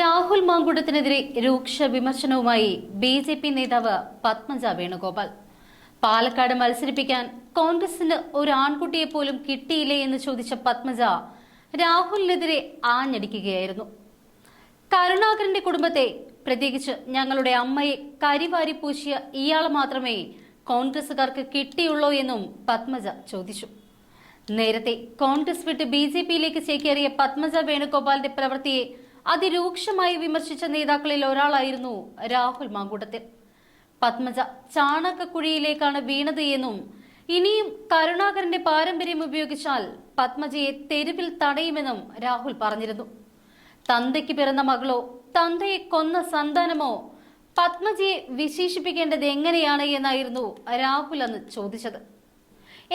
രാഹുൽ മാങ്കുടത്തിനെതിരെ രൂക്ഷ വിമർശനവുമായി B J P നേതാവ് പത്മജ വേണുഗോപാൽ. പാലക്കാട് മത്സരിപ്പിക്കാൻ കോൺഗ്രസിന് ഒരു ആൺകുട്ടിയെ പോലും കിട്ടിയില്ലേ എന്ന് ചോദിച്ച പത്മജ രാഹുലിനെതിരെ ആഞ്ഞടിക്കുകയായിരുന്നു. കരുണാകരന്റെ കുടുംബത്തെ പ്രത്യേകിച്ച് ഞങ്ങളുടെ അമ്മയെ കരിവാരി പൂശിയ ഇയാൾ മാത്രമേ കോൺഗ്രസുകാർക്ക് കിട്ടിയുള്ളൂ എന്നും പത്മജ ചോദിച്ചു. നേരത്തെ കോൺഗ്രസ് വിട്ട് ബി ജെ പിയിലേക്ക് ചേക്കേറിയ പത്മജ വേണുഗോപാലിന്റെ പ്രവൃത്തിയെ അതിരൂക്ഷമായി വിമർശിച്ച നേതാക്കളിൽ ഒരാളായിരുന്നു രാഹുൽ മാങ്കൂട്ടത്തിൽ. പത്മജ ചാണകക്കുഴിയിലേക്കാണ് വീണത് എന്നും ഇനിയും കരുണാകരന്റെ പാരമ്പര്യം ഉപയോഗിച്ചാൽ പത്മജയെ തെരുവിൽ തടയുമെന്നും രാഹുൽ പറഞ്ഞിരുന്നു. തന്തയ്ക്ക് പിറന്ന മകളോ തന്തയെ കൊന്ന സന്താനമോ പത്മജിയെ വിശേഷിപ്പിക്കേണ്ടത് എങ്ങനെയാണ് എന്നായിരുന്നു രാഹുൽ അന്ന് ചോദിച്ചത്.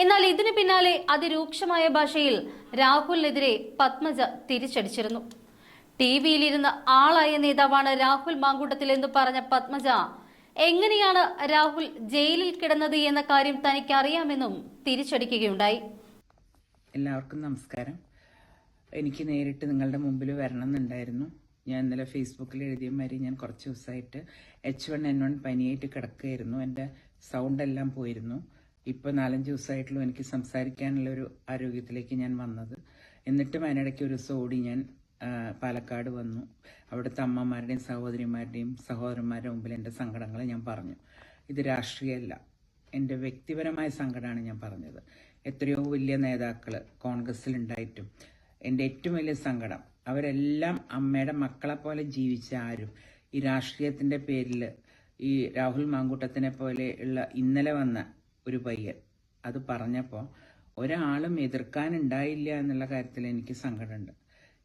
എന്നാൽ ഇതിനു പിന്നാലെ അതിരൂക്ഷമായ ഭാഷയിൽ രാഹുലിനെതിരെ പത്മജ തിരിച്ചടിച്ചിരുന്നു. ടി വിയിലിരുന്ന് ആളായ നേതാവാണ് രാഹുൽ മാങ്കൂട്ടത്തിൽ എന്ന് പറഞ്ഞ പത്മജ. എങ്ങനെയാണ് രാഹുൽ ജയിലിൽ കിടന്നത് എന്ന കാര്യം തനിക്ക് അറിയാമെന്നും തിരിച്ചടിക്കുകയുണ്ടായി. എല്ലാവർക്കും നമസ്കാരം. എനിക്ക് നേരിട്ട് നിങ്ങളുടെ മുമ്പിൽ വരണം എന്നുണ്ടായിരുന്നു ഞാൻ ഇന്നലെ ഫേസ്ബുക്കിൽ എഴുതിയ മാതിരി ഞാൻ കുറച്ച് ദിവസമായിട്ട് എച്ച് വൺ എൻ വൺ പനിയായിട്ട് കിടക്കുകയായിരുന്നു. എന്റെ സൗണ്ട് എല്ലാം പോയിരുന്നു. ഇപ്പോൾ നാലഞ്ച് ദിവസമായിട്ടുള്ളൂ എനിക്ക് സംസാരിക്കാനുള്ള ഒരു ആരോഗ്യത്തിലേക്ക് ഞാൻ വന്നത്. എന്നിട്ടും അതിനിടയ്ക്ക് ഒരു ദിവസം ഓടി ഞാൻ പാലക്കാട് വന്നു. അവിടുത്തെ അമ്മമാരുടെയും സഹോദരിമാരുടെയും സഹോദരന്മാരുടെ മുമ്പിൽ എന്റെ സങ്കടങ്ങൾ ഞാൻ പറഞ്ഞു. ഇത് രാഷ്ട്രീയമല്ല എന്റെ വ്യക്തിപരമായ സങ്കടമാണ് ഞാൻ പറഞ്ഞത്. എത്രയോ വലിയ നേതാക്കൾ കോൺഗ്രസ്സിൽ ഉണ്ടായിട്ടും എന്റെ ഏറ്റവും വലിയ സങ്കടം അവരെല്ലാം അമ്മയുടെ മക്കളെ പോലെ ജീവിച്ച ആരും ഈ രാഷ്ട്രീയത്തിന്റെ പേരിൽ ഈ രാഹുൽ മാങ്കൂട്ടത്തിനെ പോലെ ഉള്ള ഇന്നലെ വന്ന ഒരു പയ്യൻ അത് പറഞ്ഞപ്പോൾ ഒരാളും എതിർക്കാനുണ്ടായില്ല എന്നുള്ള കാര്യത്തിൽ എനിക്ക് സങ്കടമുണ്ട്.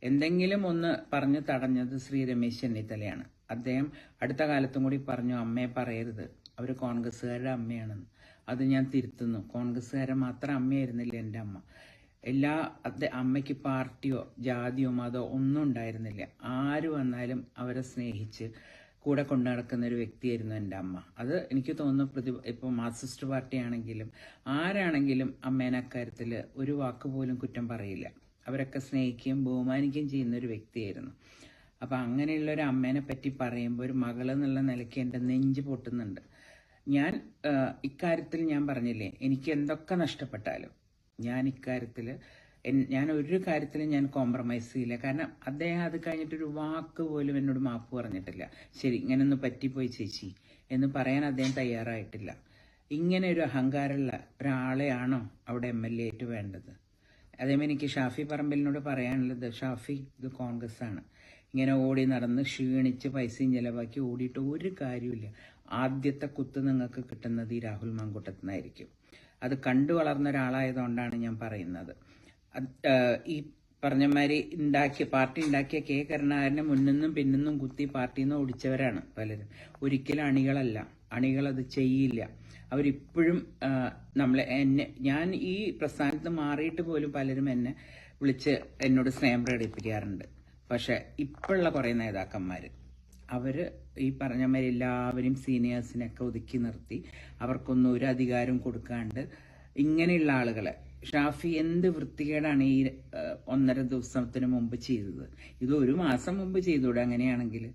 എന്തെങ്കിലും ഒന്ന് പറഞ്ഞു തടഞ്ഞത് ശ്രീ രമേശ് ചെന്നിത്തലയാണ്. അദ്ദേഹം അടുത്ത കാലത്തും കൂടി പറഞ്ഞു അമ്മയെ പറയരുത്. അവർ കോൺഗ്രസ്സുകാരുടെ അമ്മയാണെന്ന്. അത് ഞാൻ തിരുത്തുന്നു. കോൺഗ്രസ്സുകാരെ മാത്രം അമ്മയായിരുന്നില്ല എന്റെ അമ്മ. എല്ലാ അമ്മയ്ക്ക് പാർട്ടിയോ ജാതിയോ മതോ ഒന്നും ഉണ്ടായിരുന്നില്ല. ആര് വന്നാലും അവരെ സ്നേഹിച്ച് കൂടെ കൊണ്ടു നടക്കുന്ന ഒരു വ്യക്തിയായിരുന്നു എന്റെ അമ്മ. അത് എനിക്ക് തോന്നുന്നു പ്രതി ഇപ്പോൾ മാർക്സിസ്റ്റ് പാർട്ടി ആണെങ്കിലും ആരാണെങ്കിലും അമ്മേനെ അക്കാര്യത്തിൽ ഒരു വാക്ക് പോലും കുറ്റം പറയില്ല. അവരൊക്കെ സ്നേഹിക്കുകയും ബഹുമാനിക്കുകയും ചെയ്യുന്ന ഒരു വ്യക്തിയായിരുന്നു. അപ്പം അങ്ങനെയുള്ള ഒരു അമ്മേനെ പറ്റി പറയുമ്പോൾ ഒരു മകൾ എന്നുള്ള നിലയ്ക്ക് എന്റെ നെഞ്ച് പൊട്ടുന്നുണ്ട്. ഞാൻ ഇക്കാര്യത്തിൽ ഞാൻ പറഞ്ഞില്ലേ എനിക്ക് എന്തൊക്കെ നഷ്ടപ്പെട്ടാലും ഞാൻ ഇക്കാര്യത്തിൽ ഞാൻ ഒരു കാര്യത്തിലും ഞാൻ കോംപ്രമൈസ് ചെയ്യില്ല. കാരണം അദ്ദേഹം അത് കഴിഞ്ഞിട്ട് ഒരു വാക്ക് പോലും എന്നോട് മാപ്പ് പറഞ്ഞിട്ടില്ല. ശരി ഇങ്ങനൊന്ന് പറ്റിപ്പോയി ചേച്ചി എന്ന് പറയാൻ അദ്ദേഹം തയ്യാറായിട്ടില്ല. ഇങ്ങനെ ഒരു അഹങ്കാരമുള്ള ഒരാളെയാണോ അവിടെ എം എൽ എ ആയിട്ട് വേണ്ടത്? അതേമാതിരി എനിക്ക് ഷാഫി പറമ്പലിനോട് പറയാനുള്ളത് ഷാഫി ഇത് കോൺഗ്രസ് ആണ് ഇങ്ങനെ ഓടി നടന്ന് ക്ഷീണിച്ച് പൈസയും ചെലവാക്കി ഓടിയിട്ട് ഒരു കാര്യമില്ല ആദ്യത്തെ കുത്ത് നിങ്ങൾക്ക് കിട്ടുന്നത് ഈ രാഹുൽ മാങ്കൂട്ടത്തിനായിരിക്കും. അത് കണ്ടു വളർന്ന ഒരാളായതുകൊണ്ടാണ് ഞാൻ പറയുന്നത്. ഈ പറഞ്ഞമാതിരി ഉണ്ടാക്കിയ പാർട്ടി ഉണ്ടാക്കിയ കെ. കരുണാകരനെ മുന്നിന്നും പിന്നിന്നും കുത്തി പാർട്ടിയിൽ നിന്ന് ഓടിച്ചവരാണ് പലരും. ഒരിക്കലും അണികളല്ല. അണികൾ അത് ചെയ്യില്ല. അവരിപ്പോഴും നമ്മളെ എന്നെ ഞാൻ ഈ പ്രസ്ഥാനത്ത് മാറിയിട്ട് പോലും പലരും എന്നെ വിളിച്ച് എന്നോട് സ്നേഹം പ്രകടിപ്പിക്കാറുണ്ട്. പക്ഷെ ഇപ്പോഴുള്ള കുറേ നേതാക്കന്മാർ അവർ ഈ പറഞ്ഞ മാതിരി എല്ലാവരും സീനിയേഴ്സിനെയൊക്കെ ഒതുക്കി നിർത്തി അവർക്കൊന്നും ഒരു അധികാരം കൊടുക്കാണ്ട് ഇങ്ങനെയുള്ള ആളുകളെ ഷാഫി എന്ത് വൃത്തികേടാണ് ഈ ഒന്നര ദിവസത്തിന് മുമ്പ് ചെയ്തത്? ഇത് ഒരു മാസം മുമ്പ് ചെയ്തൂടെ അങ്ങനെയാണെങ്കിൽ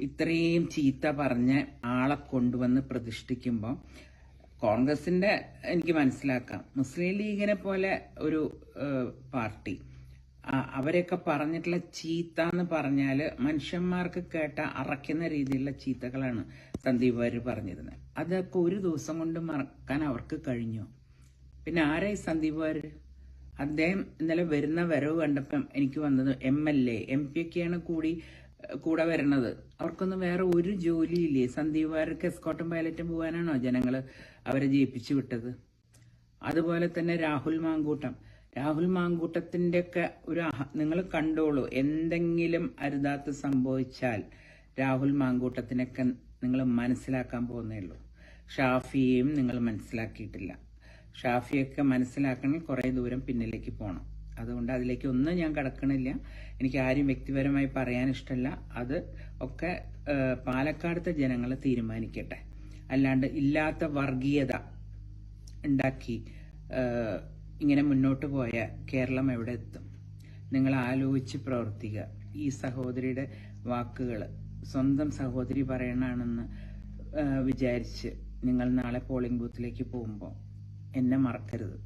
ഇത്രയും ചീത്ത പറഞ്ഞ ആളെ കൊണ്ടുവന്ന് പ്രതിഷ്ഠിക്കുമ്പോൾ കോൺഗ്രസിന്റെ എനിക്ക് മനസ്സിലാക്കാം. മുസ്ലിം ലീഗിനെ പോലെ ഒരു പാർട്ടി. അവരെയൊക്കെ പറഞ്ഞിട്ടുള്ള ചീത്ത എന്ന് പറഞ്ഞാൽ മനുഷ്യന്മാർക്ക് കേട്ട അറയ്ക്കുന്ന രീതിയിലുള്ള ചീത്തകളാണ് സന്ദീപ് വാര്യർ പറഞ്ഞിരുന്നത്. അതൊക്കെ ഒരു ദിവസം കൊണ്ട് മറക്കാൻ അവർക്ക് കഴിഞ്ഞു. പിന്നെ ആരായി സന്ദീപ് വാര്യർ? അദ്ദേഹം ഇന്നലെ വരുന്ന വരവ് കണ്ടപ്പം എനിക്ക് വന്നത് M L A. M P ഒക്കെയാണ് കൂടി കൂടെ വരണത്. അവർക്കൊന്നും വേറെ ഒരു ജോലിയില്ലേ? സന്ദീപ് വാര്യർക്ക് എസ്കോട്ടും പൈലറ്റും പോകാനാണോ ജനങ്ങൾ അവരെ ജയിപ്പിച്ചു വിട്ടത്? അതുപോലെ തന്നെ രാഹുൽ മാങ്കൂട്ടം. രാഹുൽ മാങ്കൂട്ടത്തിന്റെ ഒക്കെ ഒരു നിങ്ങൾ കണ്ടോളൂ. എന്തെങ്കിലും അരുതാത്ത് സംഭവിച്ചാൽ രാഹുൽ മാങ്കൂട്ടത്തിനൊക്കെ നിങ്ങൾ മനസ്സിലാക്കാൻ പോകുന്നേ ഉള്ളൂ. ഷാഫിയെയും നിങ്ങൾ മനസ്സിലാക്കിയിട്ടില്ല. ഷാഫിയൊക്കെ മനസ്സിലാക്കണമെങ്കിൽ കുറേ ദൂരം പിന്നിലേക്ക് പോകണം അതുകൊണ്ട് അതിലേക്ക് ഒന്നും ഞാൻ കടക്കണില്ല. എനിക്ക് ആരും വ്യക്തിപരമായി പറയാൻ ഇഷ്ടമല്ല അത് ഒക്കെ പാലക്കാടത്തെ ജനങ്ങൾ തീരുമാനിക്കട്ടെ. അല്ലാണ്ട് ഇല്ലാത്ത വർഗീയത ഉണ്ടാക്കി ഇങ്ങനെ മുന്നോട്ട് പോയ കേരളം എവിടെ എത്തും? നിങ്ങൾ ആലോചിച്ച് പ്രവർത്തിക്കുക. ഈ സഹോദരിയുടെ വാക്കുകൾ സ്വന്തം സഹോദരി പറയണാണെന്ന് വിചാരിച്ച് നിങ്ങൾ നാളെ പോളിംഗ് ബൂത്തിലേക്ക് പോകുമ്പോൾ എന്നെ മറക്കരുത്.